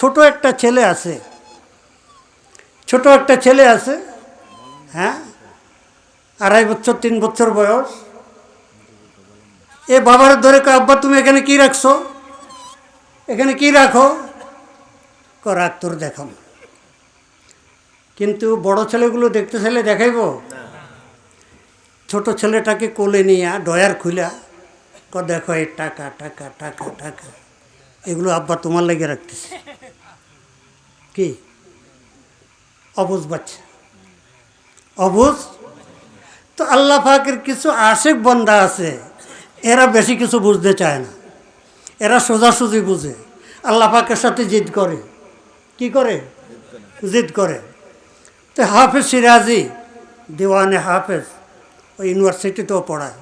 ছোট একটা ছেলে আছে। ছোট একটা ছেলে আছে হ্যাঁ? আড়াই বছর, তিন বছর বয়স। এ বাবার ধরে আব্বা, তুমি এখানে কি রাখছো? এখানে কি রাখো? রাখ, তোর দেখাম কিন্তু বড় ছেলেগুলো দেখতে ছেলে দেখাইব? ছোট ছেলেটাকে কোলে নিয়ে ডয়ার খুলা ক দেখো, এই টাকা টাকা টাকা টাকা। এগুলো আব্বা তোমার লেগে রাখতেছে। কি? অবুজ বাচ্চা। অবুজ? তো আল্লাহ পাকের কিছু আশেক বন্দা আছে, এরা বেশি কিছু বুঝতে চায় না। এরা সোজাসুজি বুঝে। আল্লাহ পাকের সাথে জিদ করে। কি করে? জিদ করে। তো হাফেজ সিরাজি, দিওয়ানে হাফেজ, ওই ইউনিভার্সিটিতেও পড়ায়।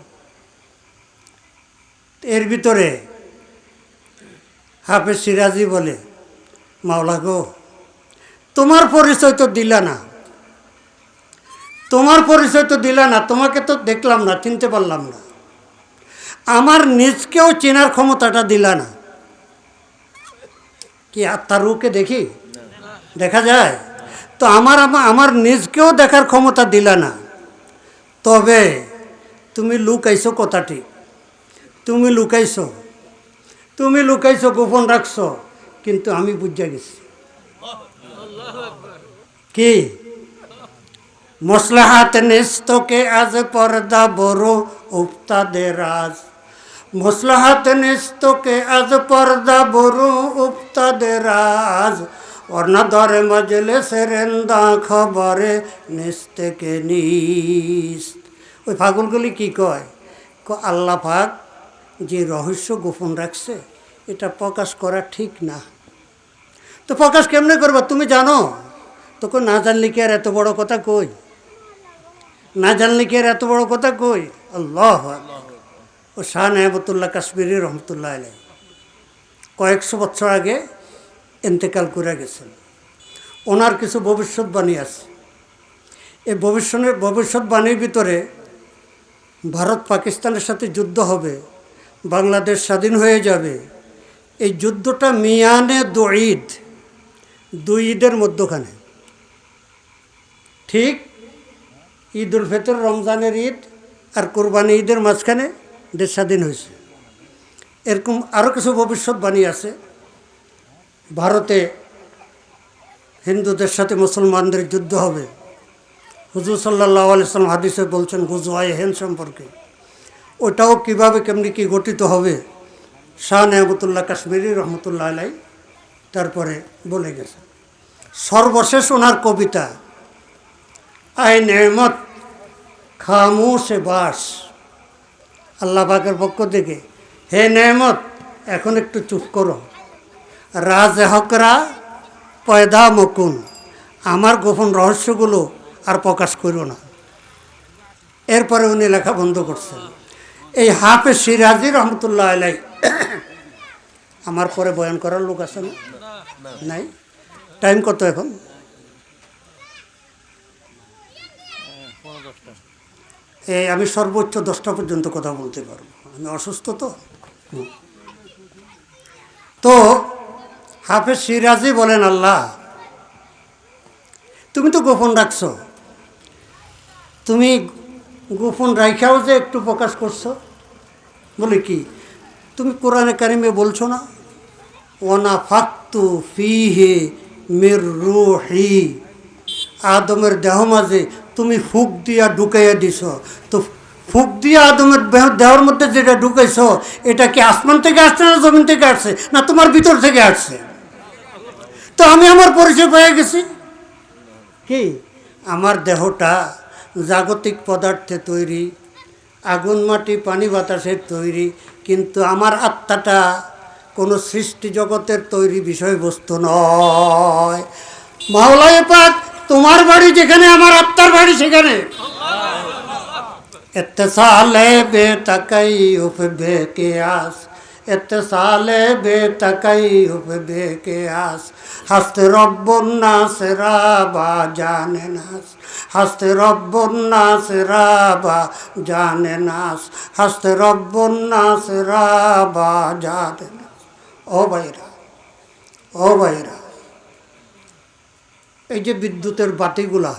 এর ভিতরে হাফেজ সিরাজি বলে, মাওলা গো, তোমার পরিচয় তো দিলা না। তোমার পরিচয় তো দিলা না, তোমাকে তো দেখলাম না, চিনতে পারলাম না। আমার নিজকেও চেনার ক্ষমতাটা দিলা না। কি আত্মার রূপকে দেখি? দেখা যায়। তো আমার আমার নিজকেও দেখার ক্ষমতা দিলা না। তবে তুমি লুকাইছো কথাটি। তুমি লুকাইছো। তুমি লুকাইছো, গোপন রাখছো। কিন্তু আমি বুঝা গেছি। কি? মসলাহাত নিস্তকে আজ পর্দা বড় উপ্তাদে রাজ। মসলাহাত নিস্তকে আজ পর্দা বড় উপ্তাদে রাজ। অর্ণা দরে মজলে সেরেন্দা খবরে নিস্তেকে নিস ওই পাগলগুলি কি কয়? আল্লাহ পাক যে রহস্য গোপন রাখছে, এটা প্রকাশ করা ঠিক না। তো প্রকাশ কেমনে করবা তুমি জানো? তোকে না জানলে কি আর এত বড় কথা কই? না জানলে কি আর এত বড় কথা কই? আল্লাহ ও শাহ নেহবতুল্লাহ কাশ্মীরি রহমতুল্লাহ আলাই কয়েকশো বছর আগে এন্তেকাল করে গেছেন। ওনার কিছু ভবিষ্যৎবাণী আছে। এই ভবিষ্যতের ভবিষ্যৎবাণীর ভিতরে ভারত পাকিস্তানের সাথে যুদ্ধ হবে বাংলাদেশ স্বাধীন হয়ে যাবে। এই যুদ্ধটা মিয়ানে দু ঈদ দুই ঈদের মধ্যখানে। ঠিক ঈদ উল ফিতর, রমজানের ঈদ আর কোরবানি ঈদের মাঝখানে দেশ স্বাধীন হয়েছে। এরকম আরও কিছু ভবিষ্যৎবাণী আছে। ভারতে হিন্দুদের সাথে মুসলমানদের যুদ্ধ হবে। হুজুর সাল্লাহ আলাইসালাম হাদিসে বলছেন গুজওয়াই হেন সম্পর্কে। ওটাও কীভাবে কেমনি কি গঠিত হবে, শাহ নেহমতুল্লাহ কাশ্মীরি রহমতুল্লাহ আলাই তারপরে বলে গেছে। সর্বশেষ ওনার কবিতা আয় নেহমত, খামোশে বাস। আল্লাহ পাকের পক্ষ থেকে, হে নেহমত, এখন একটু চুপ করো। রাজ হকরা, পয়দা মকুন। আমার গোপন রহস্যগুলো আর প্রকাশ করো না। এরপরে উনি লেখা বন্ধ করছেন। এই হাফে সিরাজি রহমতুল্লাহ আলাই আমার পরে বয়ান করার লোক আছে না? নাই? টাইম কত এখন? এই আমি সর্বোচ্চ দশটা পর্যন্ত কথা বলতে পারব। আমি অসুস্থ তো। তো, হাফেজ সিরাজি বলেন, আল্লাহ, তুমি তো গোপন রাখছো। তুমি গোপন রাইখাও যে একটু প্রকাশ করছ। বলে কি, তুমি কোরআনে কারিমে বলছো না ওনা ফাক্তু ফিহে মির রুহি। আদমের দেহ মাঝে তুমি ফুক দিয়া ঢুকাইয়া দিছ। তো ফুক দিয়া আদমের দেহ- দেহর মধ্যে যেটা ঢুকাইছ, এটা কি আসমান থেকে আসছে না জমিন থেকে আসছে, না তোমার ভিতর থেকে আসছে? তো আমি আমার পরিচয় পেয়ে গেছি। কি? আমার দেহটা জাগতিক পদার্থে তৈরি, আগুন, মাটি, পানি, বাতাসের তৈরি, কিন্তু আমার আত্মাটা কোনো সৃষ্টি জগতের তৈরি বিষয়বস্তু নয়। মাওলায় পাক, তোমার বাড়ি যেখানে, আমার আত্মার বাড়ি সেখানে। এত্তেসালে বে তাকাই বে কে আস এত্তেসালে বে তাকাই উফ বে কে আস হাসতে রব্বন নাস রাবা জানে নাস। হাসতে রব্বন নাস রাবা জানে নাস। হাসতে রব্বন নাস রাবা জানে নাস। ও ভাইরা ও ভাইরা, এই যে বিদ্যুতের বাতিগুলা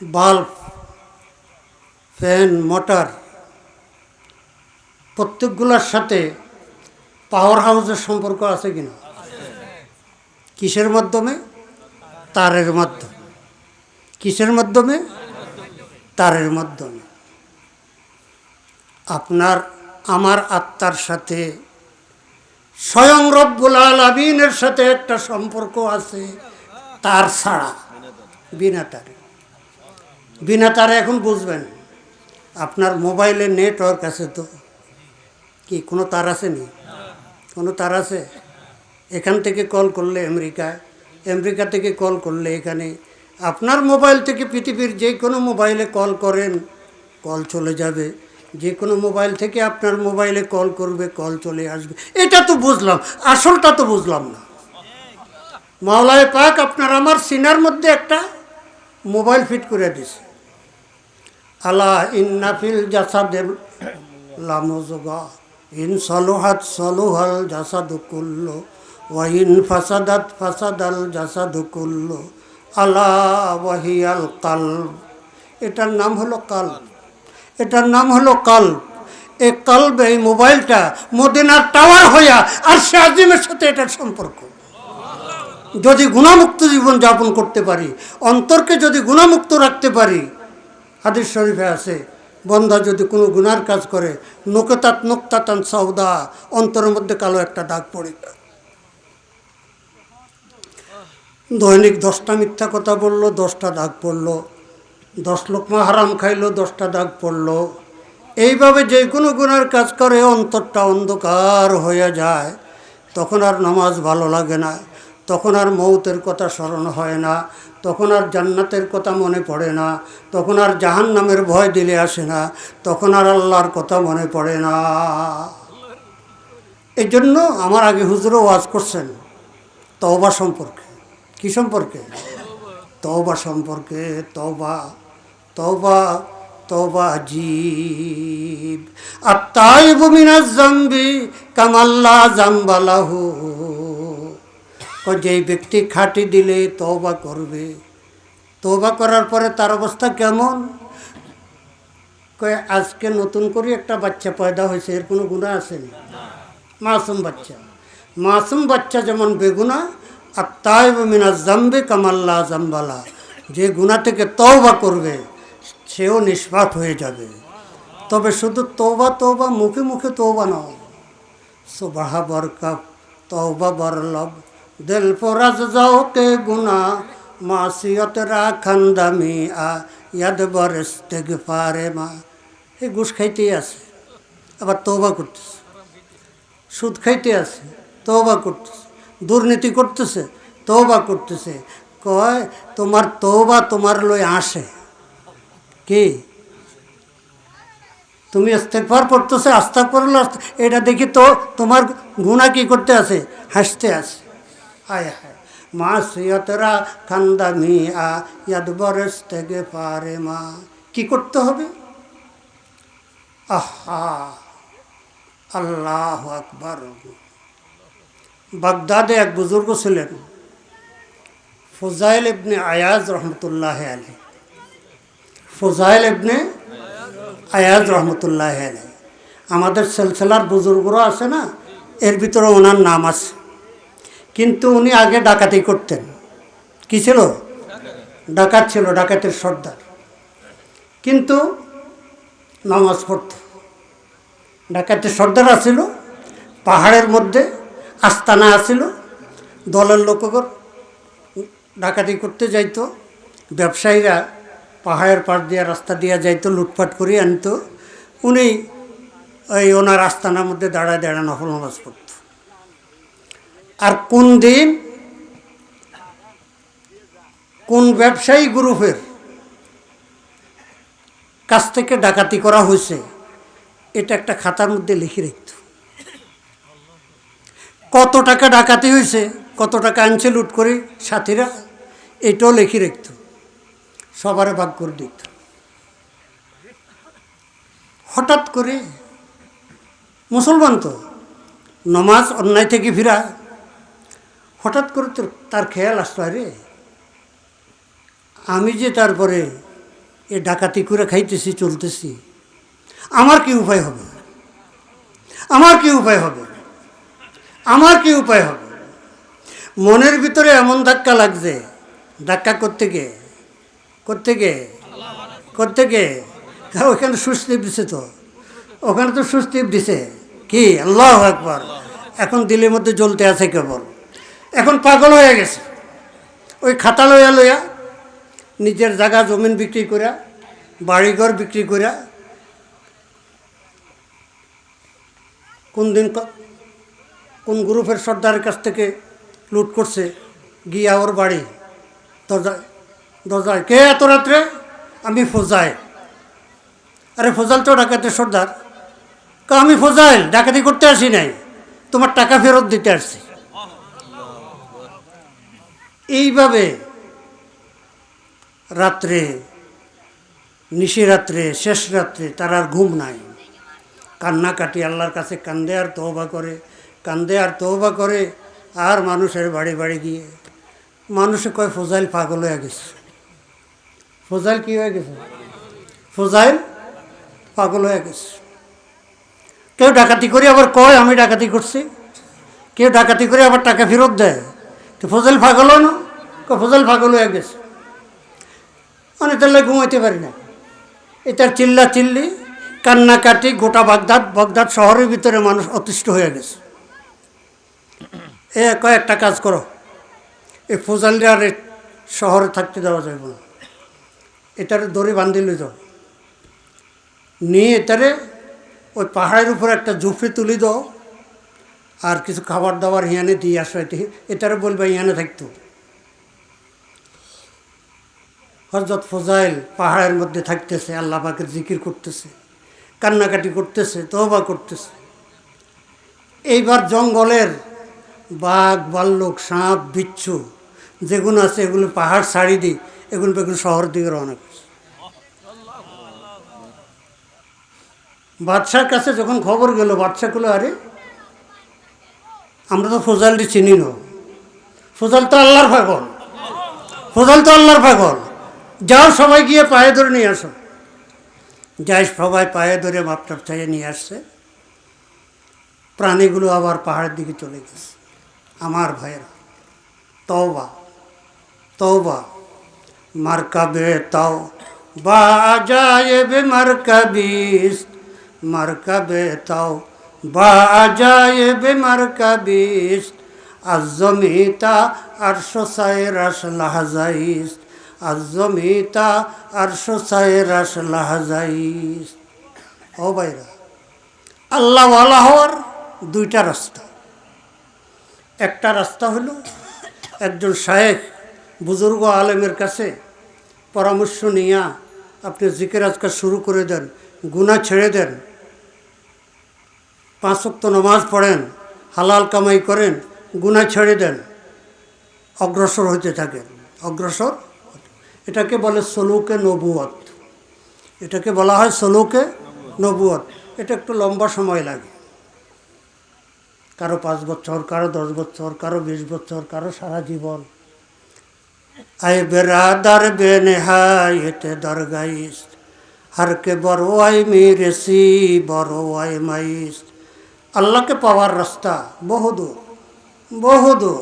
বাল্ব, ফ্যান, মোটর প্রত্যেকগুলোর সাথে পাওয়ার হাউসের সম্পর্ক আছে কিনা? কিসের মাধ্যমে? তারের মাধ্যমে। কিসের মাধ্যমে? তারের মাধ্যমে। আপনার, আমার আত্মার সাথে, স্বয়ং রব্বুল আলমিনের সাথে একটা সম্পর্ক আছে, তার ছাড়া, বিনা তারে। বিনা তারে এখন বুঝবেন, আপনার মোবাইলে নেটওয়ার্ক আছে তো। কি, কোনো তার আছে নি? কোনো তার আছে? এখান থেকে কল করলে আমেরিকায় আমেরিকা থেকে কল করলে এখানে। আপনার মোবাইল থেকে পৃথিবীর যে কোনো মোবাইলে কল করেন, কল চলে যাবে। যে কোনো মোবাইল থেকে আপনার মোবাইলে কল করবে, কল চলে আসবে। এটা তো বুঝলাম, আসলটা তো বুঝলাম না। মাওলায় পাক আপনার আমার সিনার মধ্যে একটা মোবাইল ফিট করে দিছে। আলা ইন্নাফিল জাসাদের লামজগা। ইন সলোহাত সলোহাল জাসাদু কুল্ল ওয়াইন ফাসাদাত ফাসাদাল জাসাদু কুল্ল, আলা ওয়াহিয়াল কাল এটার নাম হলো কাল এটার নাম হলো কাল এই কালব, এই মোবাইলটা মদিনার টাওয়ার হইয়া আর সে আজিমের সাথে এটার সম্পর্ক। যদি গুণামুক্ত জীবন যাপন করতে পারি, অন্তরকে যদি গুণামুক্ত রাখতে পারি, হাদিস শরীফে আছে বন্ধা যদি কোনো গুনার কাজ করে, নোকতাত নোকতাতান সৌদা অন্তরের মধ্যে কালো একটা দাগ পড়ে। দৈনিক দশটা মিথ্যা কথা বলল, দশটা দাগ পড়ল। দশ লোকমা হারাম খাইলো, দশটা দাগ পড়ল। এইভাবে যে কোনো গুনার কাজ করে, অন্তরটা অন্ধকার হয়ে যায়। তখন আর নামাজ ভালো লাগে না। তখন আর মৌতের কথা স্মরণ হয় না। তখন আর জান্নাতের কথা মনে পড়ে না, তখন আর জাহান নামের ভয় দিলে আসে না, তখন আর আল্লাহর কথা মনে পড়ে না। এই জন্য আমার আগে হুজুরও ওয়াজ করছেন, তওবা সম্পর্কে। কি সম্পর্কে? তওবা সম্পর্কে, তওবা তওবা তওবা জীব। আর তাই বুমিনাজ জাম্বি কামাল্লা জাম্বালাহু। যেই ব্যক্তি খাটি দিলে তওবা করবে। তওবা করার পরে তার অবস্থা কেমন? কয়ে, আজকে নতুন করে একটা বাচ্চা পয়দা হয়েছে, এর কোনো গুণা আসেনি মাসুম বাচ্চা। মাসুম বাচ্চা যেমন বেগুনা আর তাই মিনা জাম্বে কামাল্লা জাম্বালা। যে গুণা থেকে তওবা করবে, সেও নিষ্পাপ হয়ে যাবে। তবে শুধু তৌবা তৌবা মুখে মুখে তৌবা নয়। সুবাহা বরকাপ তৌবা বরলব দিল পরাজ যাও কে গুনা মাসিয়ত রাখান দামি আ ইয়াদ বরস থেকে পারে মা। এই ঘুষ খাইতেই আছে। আবার তৌবা করতেছে। সুদ খাইতে আছে। তৌবা করতেছে। দুর্নীতি করতেছে। তৌবা করতেছে। কয়, তোমার তৌবা তোমার লই আসে। কি? তুমি ইস্তেকবার পড়তেছে আস্থা করল এটা দেখি তো তোমার গুণা কি করতে আছে? হাসতে আছে। হায় হায়। মা সিয়তরা খান্দা মি আ ইয়াদ বরস থেকে পারে মা। কি করতে হবে? আহা, আল্লাহ আকবর। বাগদাদে এক বুজুর্গ ছিলেন, ফজাইল ইবনে আয়াজ রহমতুল্লাহ আলী ফজাইল ইবনে আয়াজ রহমতুল্লাহ আলী আমাদের সেলসেলার বুজুর্গরা আছে না? এর ভিতরে ওনার নাম আছে। কিন্তু উনি আগে ডাকাতি করতেন। কি ছিল? ডাকাত ছিল, ডাকাতের সর্দার। কিন্তু নামাজ পড়ত। ডাকাতের সর্দার আছিল, পাহাড়ের মধ্যে আস্তানা আছিল, দলের লোকগর ডাকাতি করতে যাইত, ব্যবসায়ীরা পাহাড়ের পাশ দিয়ে রাস্তা দিয়ে যাইতো, লুটপাট করে আনতো। উনি ওই ওনার আস্তানার মধ্যে দাঁড়ায় দাঁড়ায় নফল নামাজ পড়ত আর কোন দিন? কোন ব্যবসায়ী গ্রুপের কাছ থেকে ডাকাতি করা হয়েছে? এটা একটা খাতার মধ্যে লিখে রাখত। কত টাকা ডাকাতি হয়েছে, কত টাকা আনছে লুট করে সাথীরা, এটাও লিখে রাখত। সবারে ভাগ করে দিত। হঠাৎ করে, মুসলমান তো, নমাজ অন্যায় থেকে ফিরা হঠাৎ করে তোর তার খেয়াল আসতো আরে আমি যে তারপরে এ ডাকাতি করে খাইতেছি চলতেছি আমার কি উপায় হবে? আমার কি উপায় হবে? আমার কি উপায় হবে? মনের ভিতরে এমন ধাক্কা লাগছে ধাক্কা করতে গে করতে গে করতে গে হ্যাঁ, ওখানে সুস্থিপ দিছে তো ওখানে তো সুস্থিপ দিছে। কি? আল্লাহ একবার এখন দিলের মধ্যে জ্বলতে আছে কেবল। এখন পাগল হয়ে গেছে। ওই খাতা লইয়া লইয়া নিজের জায়গা জমিন বিক্রি করা বাড়িঘর বিক্রি করা কোন দিন কোন গ্রুপের সর্দারের কাছ থেকে লুট করছে, গিয়া ওর বাড়ি দরজায় দরজায়, কে এত রাত্রে? আমি ফোজাইল। আরে ফোজাল তো ডাকাতের সর্দার। কা, আমি ফোজাইল, ডাকাতি করতে আসি নাই। তোমার টাকা ফেরত দিতে আসছি। এইভাবে রাত্রে, নিশি রাত্রে, শেষ রাত্রে তার আর ঘুম নাই। কান্নাকাটি আল্লাহর কাছে কান্দে আর তহবা করে, কান্দে আর তহবা করে আর মানুষের বাড়ি বাড়ি গিয়ে, মানুষে কয়, ফজাইল পাগল হয়ে গেছে। ফজাইল কি হয়ে গেছে? ফজাইল পাগল হয়ে গেছে। কেউ ডাকাতি করে আবার কয়, আমি ডাকাতি করছি। কেউ ডাকাতি করে আবার টাকা ফেরত দেয়। তো ফজল হয় না ফজল পাগল হয়ে গেছে। মানে তাহলে ঘুমাইতে পারি না। এটার চিল্লা চিল্লি কান্নাকাটি গোটা বাগদাদ বাগদাদ শহরের ভিতরে মানুষ অতিষ্ঠ হয়ে গেছে। এ কয়েকটা কাজ করো, এই ফজালরে আর শহরে থাকতে দেওয়া যাবে না। এটারে দড়ি বান্ধি লই যাও। নিয়ে এটারে ওই পাহাড়ের উপর একটা জুফরি তুলি দাও। আর কিছু খাবার দাবার ইয়ানে দিয়ে আসো এটি এটারে বলবে ইয়ানে থাকতো। হজরত ফজাইল পাহাড়ের মধ্যে থাকতেছে, আল্লাহ পাকের জিকির করতেছে, কান্নাকাটি করতেছে তহবা করতেছে। এইবার জঙ্গলের বাঘ ভাল্লুক সাপ, বিচ্ছু, যেগুলো আছে এগুলো পাহাড় ছাড়ি দিই এগুলো বেগুলো শহর দিকে রওনা করছে। বাদশার কাছে যখন খবর গেল বাদশাগুলো আরে আমরা তো ফজালটি চিনি না। ফজাল তো আল্লাহর পাগল। ফজাল তো আল্লাহর পাগল। যাও সবাই গিয়ে পায়ে ধরে নিয়ে আসো। যাই সবাই পায়ে ধরে মাপটাপ চাইয়ে নিয়ে আসছে। প্রাণীগুলো আবার পাহাড়ের দিকে চলে গেছে। আমার ভাইয়েরা, তওবা তওবা। মার্কাবে তাও। বা যায়েবে মার্কাবিস। মার্কাবে তাও। বা যায়েবে মার্কাবিস আজমিতা আরশো সাইরাস লাহাজাইস আজমিতা আরশো সাইরাস লাহাজাইস ও ভাইরা আল্লাহওয়ালা হওয়ার দুইটা রাস্তা। একটা রাস্তা হলো একজন শায়েখ, বুজুর্গ আলেমের কাছে পরামর্শ নিয়ে আপনি জিকের আজকাল শুরু করে দেন গুণা ছেড়ে দেন পাঁচ ওয়াক্ত নামাজ পড়েন, হালাল কামাই করেন গুণা ছেড়ে দেন, অগ্রসর হতে থাকেন। অগ্রসর এটাকে বলে সলুকে নবুয়ত এটাকে বলা হয় সলুকে নবুয়ত এটা একটু লম্বা সময় লাগে। কারও পাঁচ বছর, কারও দশ বছর, কারও বিশ বছর, কারও সারা জীবন। আয় বেরাদার বে নেহায়েতে দরগাইস হারকে বড় আই মেরেসি, বড় আই মাইস আল্লাহকে পাওয়ার রাস্তা বহুদূর বহুদূর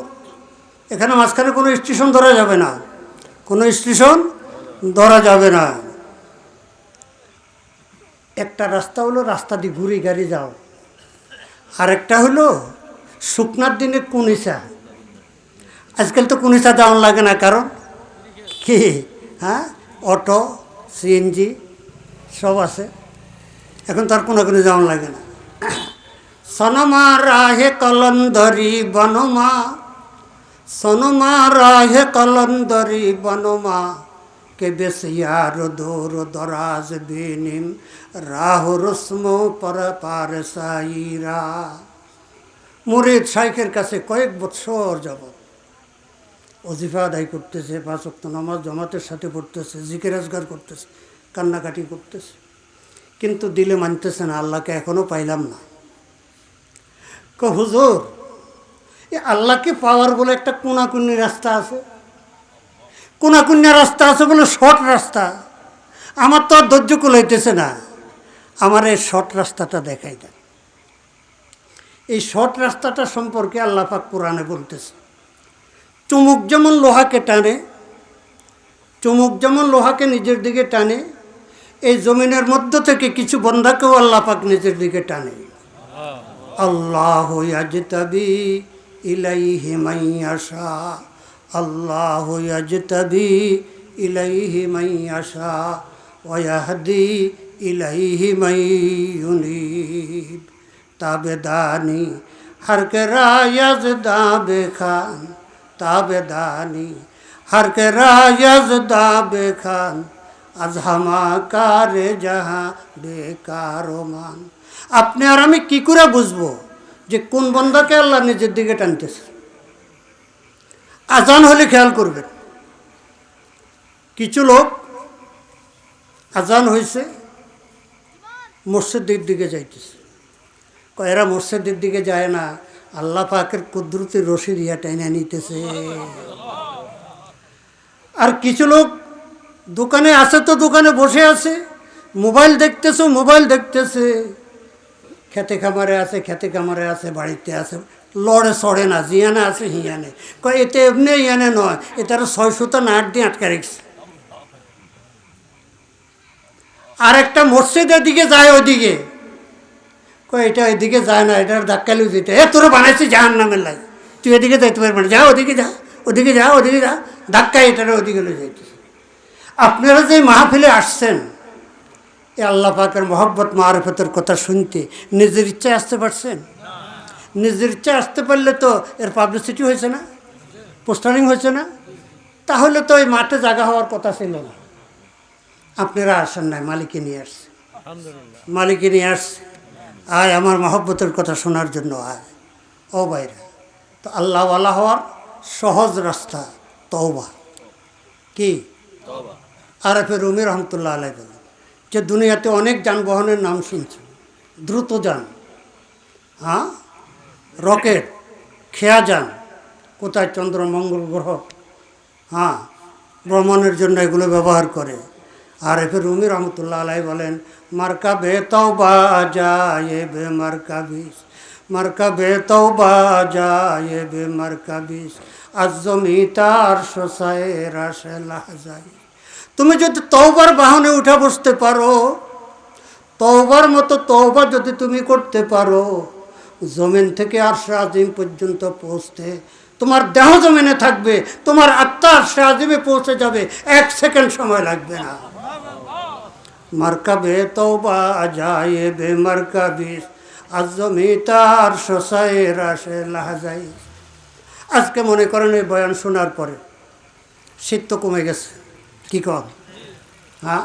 এখানে মাঝখানে কোনো স্টেশন ধরা যাবে না, কোনো স্টেশন ধরা যাবে না। একটা রাস্তা হলো রাস্তা দিয়ে ঘুরে গাড়ি যাও, আরেকটা হলো শুকনার দিনে কুনিসা আজকাল তো কুনিসা যাওয়ান লাগে না, কারণ কি? হ্যাঁ? অটো, সিএনজি, সব আছে। এখন তার কোনো কোনো যাওয়ান লাগে না। সনমা রাহে কলন্দরি বনমা। সনমা রাহে কলন্দরি বনমা। কে বেসিয়ার দোর দরাজ বেনিম। রাহ রস্ম পর পার সাইরা। মুরিদ শাইখের কাছে কয়েক বছর যাবত অজিফা আদায় করতেছে, পাঁচ ওয়াক্ত নামাজ জমাতের সাথে পড়তেছে, জিকির আজগার করতেছে, কান্নাকাটি করতেছে। কিন্তু দিলে মানতেছে না, আল্লাহকে এখনও পাইলাম না। ক, হুজুর এই আল্লাহকে পাওয়ার বলে একটা কোনাকুনি রাস্তা আছে। কোনাকুন্যা রাস্তা আছে বলে শর্ট রাস্তা। আমার তো আর ধৈর্য কুলাইতেছে না। আমার এই শর্ট রাস্তাটা দেখাই দেন। এই শর্ট রাস্তাটা সম্পর্কে আল্লাহ পাক কোরআনে বলতেছে, চুমুক যেমন লোহাকে টানে, চুমুক যেমন লোহাকে নিজের দিকে টানে, এই জমিনের মধ্য থেকে কিছু বন্ধাকেও আল্লাহ পাক নিজের দিকে টানে। আল্লাহ ইয়াজতাবি ইলাইহি মাইয়াশা আল্লাহ ইয়াজতাবি ইলাইহি মাইয়াশা ওয়াহদি ইলাইহি মাইয়ুনিব তাবেদানি, হর কে রায়াজ দাবে খান তাবেদানি, হর কে রায়াজ দাবে খান আজ হামাকারে যাহা বেকারো মান। আপনি আর আমি কি করে বুঝব যে কোন বন্ধাকে আল্লাহ নিজের দিকে টানতেছে? আজান হলে খেয়াল করবেন। কিছু লোক আজান হয়েছে মসজিদের দিকে যাইতেছে। এরা মসজিদের দিকে যায় না, আল্লাহ পাকের কুদরতি রশিদ ইয়া টাইনা নিতেছে। আর কিছু লোক দোকানে আছে তো দোকানে বসে আছে, মোবাইল দেখতেছে মোবাইল দেখতেছে। খেতে খামারে আছে, খেতে খামারে আছে, বাড়িতে আছে। লড়ে সড়ে না জিয়ানে আছে হিয়ানে কয়, এতে এমনি ইয়ানে নয় এটার ছয় সুতা নাট দিয়ে আটকা রেখেছে। আর একটা মসজিদের দিকে যায় ওইদিকে। কয়, এটা এদিকে যায় না এটার ধাক্কালি যেতে। এ, তোর বানাইছি জাহান নামের লাগে তুই এদিকে যাইতে পারবি না। যা, ওদিকে যা ওদিকে যা ওদিকে যা। ধাক্কা এটার ওদিকে যাইতেছে। আপনারা যে মাহফিলে আসছেন এ আল্লাহ পাকের মহব্বত মারফতের কথা শুনতে। নিজের ইচ্ছায় আসতে পারছেন? নিজের ইচ্ছায় আসতে পারলে তো এর পাবলিসিটি হয়েছে না? পোস্টারিং হয়েছে না? তাহলে তো ওই মাঠে জায়গা হওয়ার কথা ছিল না। আপনারা আসেন নাই মালিকে নিয়ে আসছে। মালিকে নিয়ে আসছে। আয় আমার মহব্বতের কথা শোনার জন্য আয়। ও বাইরে তো আল্লাহওয়ালা হওয়ার সহজ রাস্তা তওবা। কি? আর এফে রুমি রহমতুল্লাহ আলাই বলেন। যে দুনিয়াতে অনেক যানবাহনের নাম শুনছে। দ্রুত যান। হ্যাঁ? রকেট, খেয়া যান। কোথায় চন্দ্র, মঙ্গল গ্রহ? হ্যাঁ? ভ্রমণের জন্য এগুলো ব্যবহার করে। আর এফে রুমি রহমতুল্লাহ আলাই বলেন মার্কা বে তওবা যায় বে মার্কা বিষ মার্কা বে তওবা যায় বে মার্কা বিষ আজ জমি তার শোষায় রাশে লাহাজাই। তুমি যদি তওবার বাহনে উঠে বসতে পারো, তওবার মতো তওবা যদি তুমি করতে পারো, জমিন থেকে আরশে আজিম পর্যন্ত পৌঁছতে তোমার দেহ জমিনে থাকবে, তোমার আত্মা আরশে আজিমে পৌঁছে যাবে, এক সেকেন্ড সময় লাগবে না। মার্কাবে তওবা যায় বে মার্কাবিস আজমি তার শোষায় রাশে লাহাজাই আজকে মনে করেন এই বয়ান শোনার পরে, শীত তো কমে গেছে। কি কর হ্যাঁ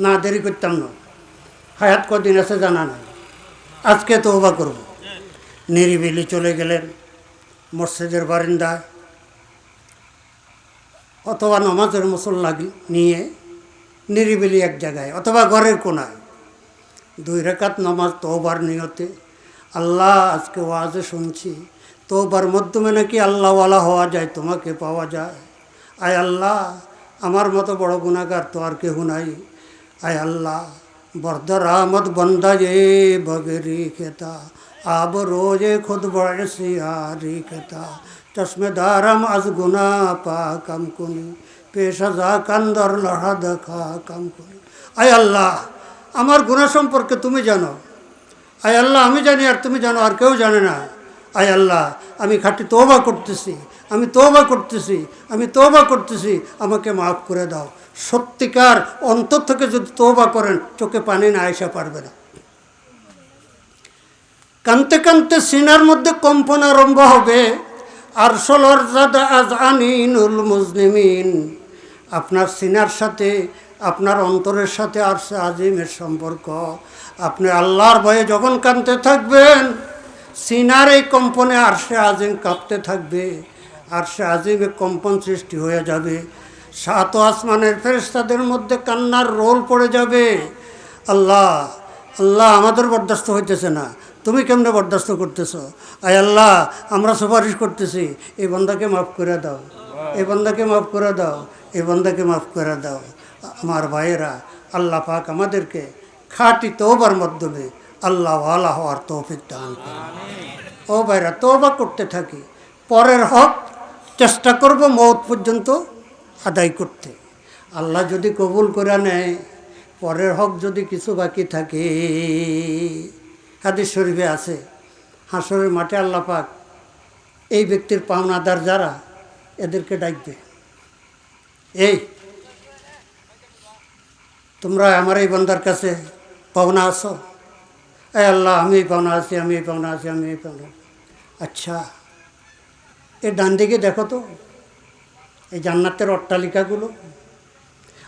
না, দেরি করতাম না। হায়াত কদিন আছে জানা নাই। আজকে তো ওবা করব। নিরিবিলি চলে গেলেন মসজিদের বারিন্দায়। অথবা নমাজের মুসল্লা নিয়ে নিরিবিলি এক জায়গায়, অথবা ঘরের কোনায়। দুই রেখাত নমাজ তোবার নিয়তে। আল্লাহ, আজকে ওয়াজে শুনছি। তোবার মাধ্যমে নাকি আল্লাহওয়ালা হওয়া যায়, তোমাকে পাওয়া যায়। আয় আল্লাহ আমার মতো বড় গুণাগার তো আর কেউ নাই। আয় আল্লাহ, বরদর আহমদ বন্দা যে বগেরি খেতা, আব রোজে খুদ বয়সি হারি খেতা। চশমেদারম আজ গুনা পা কম কুনি, পেশা কান্দর লড়া দেখা কাম কুনি। আয় আল্লাহ, আমার গুণা সম্পর্কে তুমি জানো। আয় আল্লাহ, আমি জানি আর তুমি জানো, আর কেউ জানে না। আয় আল্লাহ, আমি খাটি তোবা করতেছি, আমি তোবা করতেছি, আমি তোবা করতেছি, আমাকে মাফ করে দাও। সত্যিকার অন্তর থেকে যদি তোবা করেন, চোখে পানি না আসা পারবে না। কানতে কানতে সিনার মধ্যে কম্পন আরম্ভ হবে। আর সলর আনিনুল মুসলিমিন আপনার সিনার সাথে, আপনার অন্তরের সাথে আর সে আজিমের সম্পর্ক। আপনি আল্লাহর ভয়ে যখন কানতে থাকবেন সিনার এই কম্পনে আরশে আজিম কাঁপতে থাকবে আর সে আজিমে কম্পন সৃষ্টি হয়ে যাবে। সাত আসমানের ফেরেস্তাদের মধ্যে কান্নার রোল পড়ে যাবে। আল্লাহ আল্লাহ আমাদের বরদাস্ত হইতেছে না। তুমি কেমনে বরদাস্ত করতেছ? আয় আল্লাহ, আমরা সুপারিশ করতেছি এই বন্দাকে মাফ করে দাও। এই বন্দাকে মাফ করে দাও এই বন্দাকে মাফ করে দাও। আমার ভাইয়েরা, আল্লাহ পাক আমাদেরকে খাঁটি তৌবার মাধ্যমে আল্লাহ ওয়ালা হওয়ার তৌফিক দান করে ও ভাইরা তৌবা করতে থাকি। পরের হক, চেষ্টা করব মৌত পর্যন্ত আদায় করতে। আল্লাহ যদি কবুল করে নেয়, পরের হক যদি কিছু বাকি থাকে। হাদিস শরীফে আছে, হাসরের মাঠে আল্লাহ পাক এই ব্যক্তির পাওনাদার যারা, এদেরকে ডাকবে। এই, তোমরা আমার এই বন্দার কাছে পাওনা আছো? এ আল্লাহ, আমি পাওনা আছি, আমি পাওনা আছি, আমি পাওনা আচ্ছা এ ডান দিকে দেখো তো, এই জান্নাতের অট্টালিকাগুলো।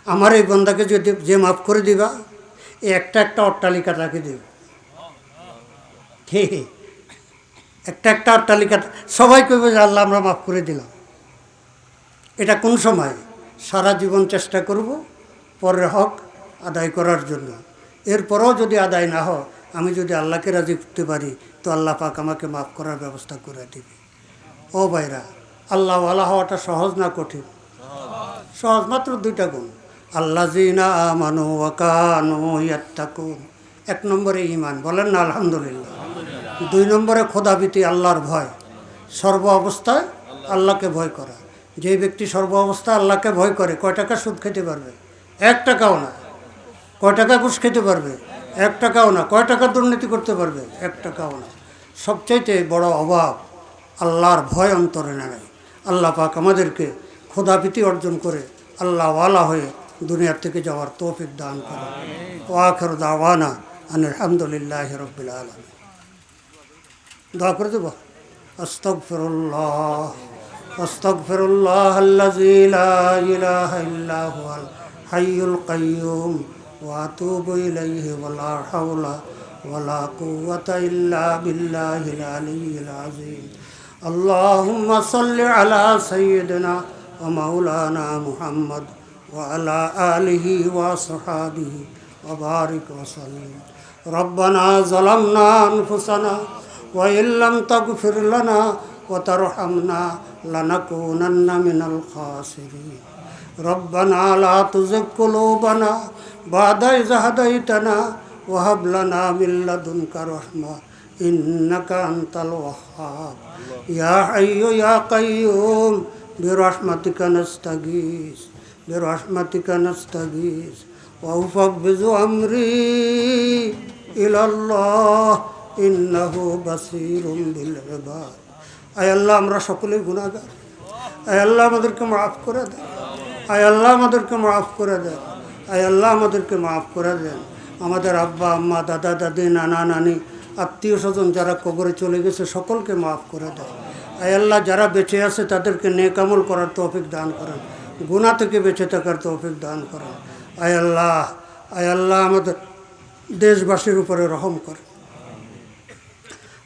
আমার এই বন্দাকে যদি যে মাফ করে দিবা এই একটা একটা অট্টালিকা তাকে দেব। ঠিক। একটা একটা অট্টালিকা, সবাই কইবে যে আল্লাহ, আমরা মাফ করে দিলাম। এটা কোন সময়? সারা জীবন চেষ্টা করব, পরের হক আদায় করার জন্য। এরপরেও যদি আদায় না হয় আমি যদি আল্লাহকে রাজি করতে পারি, তো আল্লাহ পাক আমাকে মাফ করার ব্যবস্থা করে দিবে। ও ভাইরা, আল্লাহ আল্লাহ হওয়াটা সহজ না কঠিন? সহজ মাত্র দুইটা গুণ। আল্লাহ জিনা আমানু এক নম্বরে ইমান বলেন না, আলহামদুলিল্লাহ। দুই নম্বরে খোদাবিতি আল্লাহর ভয়। সর্ব অবস্থায় আল্লাহকে ভয় করা। যে ব্যক্তি সর্ব অবস্থায় আল্লাহকে ভয় করে, কয় টাকা সুদ খেতে পারবে? এক টাকাও না। কয় টাকা ঘুষ খেতে পারবে? এক টাকাও না কয় টাকার দুর্নীতি করতে পারবে? এক টাকাও না। সবচাইতে বড় অভাব আল্লাহর ভয় অন্তরে নেয় আল্লাহ পাক আমাদেরকে খোদাপিতি অর্জন করে আল্লাহ ওয়ালা হয়ে দুনিয়ার থেকে যাওয়ার তৌফিক দান করে। ওয়াখর দাওয়ানা আলহামদুলিল্লাহ রবিল আলম দোয়া করে দেবো? আস্তগফিরুল্লাহ। আল্লাযী লা ইলাহা ইল্লা হুয়াল হাইয়ুল কাইয়্যুম وأتوب إليه ولا حول ولا قوة إلا بالله العلي العظيم اللهم صل على سيدنا ومولانا محمد وعلى آله وصحابه وبارك وسلم ربنا ظلمنا أنفسنا وإن لم تغفر لنا وترحمنا لنكونن من الخاسرين ربنا لا تزغ قلوبنا بعد إذ هديتنا وهب لنا من لدنك رحمة إنك أنت الوهاب يا حي يا قيوم برحمتك نستغيث برحمتك نستغيث وأفوض أمري إلى الله ইন্নাহু বাসিরুম বিল ইবাদ আয় আল্লাহ আমরা সকলেই গুনাহগার আয় আল্লাহ আমাদেরকে মাফ করে দেন আয় আল্লাহ আমাদেরকে মাফ করে দেন। আয় আল্লাহ আমাদেরকে মাফ করে দেন। আমাদের আব্বা, আম্মা, দাদা, দাদি, নানা, নানি, আত্মীয় স্বজন যারা কবরে চলে গেছে, সকলকে মাফ করে দেন। আয় আল্লাহ যারা বেঁচে আছে, তাদেরকে নেকামল করার তৌফিক দান করেন। গুণা থেকে বেঁচে থাকার তৌফিক দান করেন। আয় আল্লাহ আয় আল্লাহ আমাদের দেশবাসীর উপরে রহম করেন।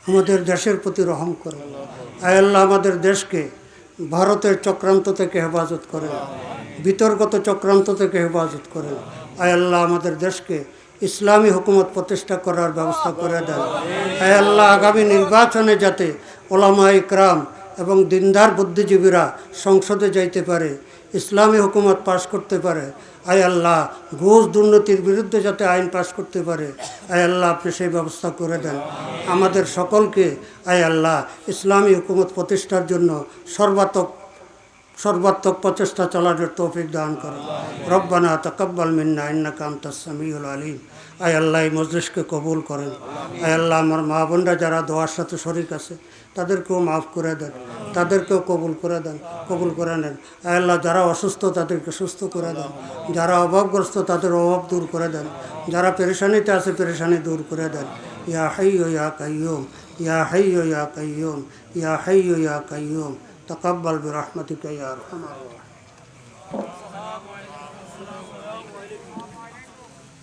আমাদের দেশের প্রতি রহম করেন। আয় আল্লাহ আমাদের দেশকে ভারতের চক্রান্ত থেকে হেফাজত করেন। বিতর্কত চক্রান্ত থেকে হেফাজত করেন। আল্লাহ আমাদের দেশকে ইসলামী হুকুমত প্রতিষ্ঠা করার ব্যবস্থা করে দেন। আল্লাহ আগামী নির্বাচনে যাতে ওলামা ইকরাম এবং দিনদার বুদ্ধিজীবীরা সংসদে যাইতে পারে, ইসলামী হুকুমত পাশ করতে পারে আয় আল্লাহ, ঘুষ দুর্নীতির বিরুদ্ধে যাতে আইন পাশ করতে পারে, আয় আল্লাহ, আপনি সেই ব্যবস্থা করে দেন। আমাদের সকলকে, আয় আল্লাহ, ইসলামী হুকুমত প্রতিষ্ঠার জন্য সর্বাত্মক সর্বাত্মক প্রচেষ্টা চালানোর তৌফিক দান করেন। রব্বানা তকব্বাল মিন্না ইন্নাকাম আনতাস সামিউল আলিম। আয় আল্লাহ এই মজলিসকে কবুল করেন। আয় আল্লাহ আমার মা বোনরা যারা দোয়ার সাথে শরিক আছে, তাদেরকেও মাফ করে দেন, তাদেরকেও কবুল করে দেন, কবুল করে নেন। আয় আল্লাহ যারা অসুস্থ, তাদেরকে সুস্থ করে দেন। যারা অভাবগ্রস্ত, তাদের অভাব দূর করে দেন। যারা পেরেশানিতে আছে, পেরেশানি দূর করে দেন। ইয়া হাইয়ো ইয়া কাইয়ুম ইয়া হাইয়ো ইয়া কাইয়ুম ইয়া হাইয়ো ইয়া কাইয়ুম তকাব্বাল বিরহমতিকা ইয়া রহমান